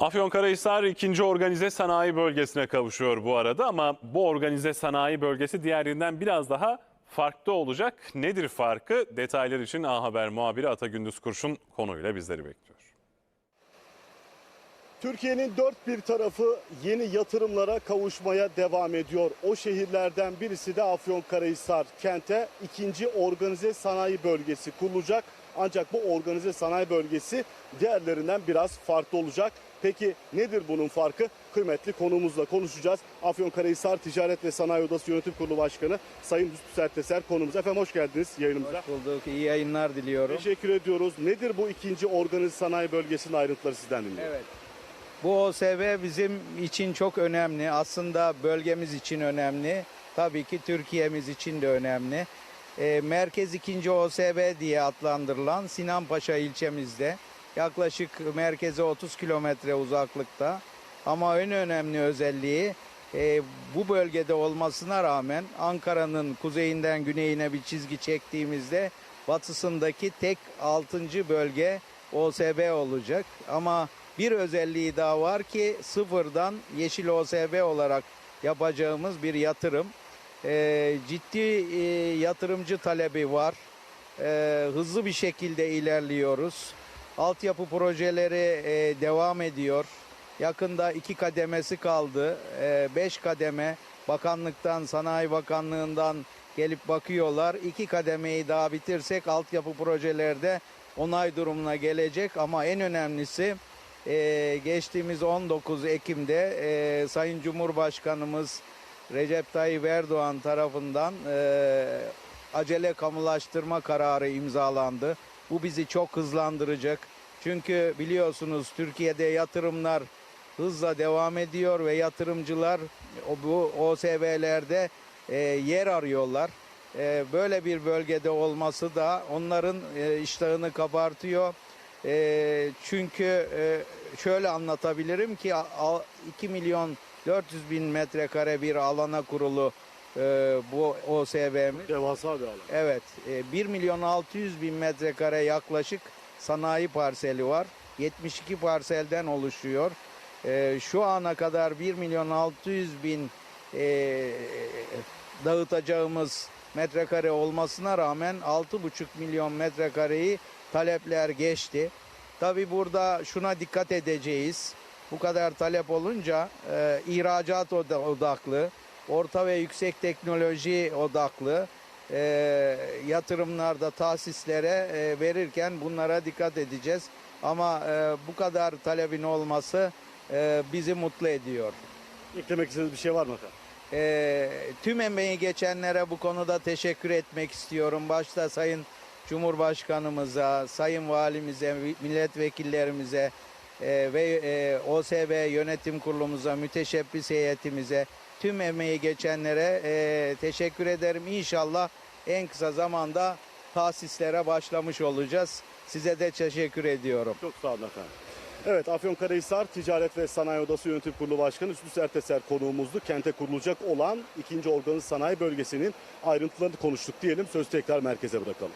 Afyonkarahisar ikinci organize sanayi bölgesine kavuşuyor bu arada ama bu organize sanayi bölgesi diğerinden biraz daha farklı olacak. Nedir farkı? Detaylar için A Haber muhabiri Ata Gündüz Kurşun konuyla bizleri bekliyor. Türkiye'nin dört bir tarafı yeni yatırımlara kavuşmaya devam ediyor. O şehirlerden birisi de Afyonkarahisar. Kente ikinci organize sanayi bölgesi kurulacak. Ancak bu organize sanayi bölgesi diğerlerinden biraz farklı olacak. Peki nedir bunun farkı? Kıymetli konuğumuzla konuşacağız. Afyonkarahisar Ticaret ve Sanayi Odası Yönetim Kurulu Başkanı Sayın Hüsnü Serteser konuğumuz. Efendim hoş geldiniz yayınımıza. Hoş bulduk. İyi yayınlar diliyorum. Teşekkür ediyoruz. Nedir bu ikinci organize sanayi bölgesinin ayrıntıları sizden dinliyoruz. Evet. Bu OSB bizim için çok önemli. Aslında bölgemiz için önemli. Tabii ki Türkiye'miz için de önemli. Ee, Merkez 2. OSB diye adlandırılan Sinanpaşa ilçemizde yaklaşık merkeze 30 kilometre uzaklıkta. Ama en önemli özelliği e, bu bölgede olmasına rağmen Ankara'nın kuzeyinden güneyine bir çizgi çektiğimizde batısındaki tek 6. bölge OSB olacak. Ama bir özelliği daha var ki sıfırdan yeşil OSB olarak yapacağımız bir yatırım. Ee, ciddi e, yatırımcı talebi var. Ee, hızlı bir şekilde ilerliyoruz. Altyapı projeleri e, devam ediyor. Yakında iki kademesi kaldı. Ee, beş kademe bakanlıktan, Sanayi Bakanlığı'ndan gelip bakıyorlar. İki kademeyi daha bitirsek altyapı projelerde onay durumuna gelecek. Ama en önemlisi e, geçtiğimiz 19 Ekim'de e, Sayın Cumhurbaşkanımız Recep Tayyip Erdoğan tarafından e, acele kamulaştırma kararı imzalandı. Bu bizi çok hızlandıracak. Çünkü biliyorsunuz Türkiye'de yatırımlar hızla devam ediyor ve yatırımcılar bu OSB'lerde e, yer arıyorlar. E, böyle bir bölgede olması da onların e, iştahını kabartıyor. E, çünkü e, şöyle anlatabilirim ki a- 2 milyon 400 bin metrekare bir alana kurulu e, bu OSB'miz. Devasa bir alan. Evet, e, 1 milyon 600 bin metrekare yaklaşık sanayi parseli var. 72 parselden oluşuyor. E, Şu ana kadar 1 milyon 600 bin e, dağıtacağımız metrekare olmasına rağmen 6,5 milyon metrekareyi talepler geçti. Tabi burada şuna dikkat edeceğiz. Bu kadar talep olunca e, ihracat oda- odaklı, orta ve yüksek teknoloji odaklı e, yatırımlarda tasislere e, verirken bunlara dikkat edeceğiz. Ama e, bu kadar talebin olması e, bizi mutlu ediyor. Eklemek istediğiniz bir şey var mı efendim? E, tüm emeği geçenlere bu konuda teşekkür etmek istiyorum. Başta Sayın Cumhurbaşkanımıza, Sayın Valimize, milletvekillerimize e, ve e, OSB yönetim kurulumuza, müteşebbis heyetimize, tüm emeği geçenlere e, teşekkür ederim. İnşallah en kısa zamanda tasislere başlamış olacağız. Size de teşekkür ediyorum. Çok sağ olun efendim. Evet Afyonkarahisar Ticaret ve Sanayi Odası Yönetim Kurulu Başkanı Hüsnü Serteser konuğumuzdu. Kente kurulacak olan ikinci organize sanayi bölgesinin ayrıntılarını konuştuk diyelim. Söz tekrar merkeze bırakalım.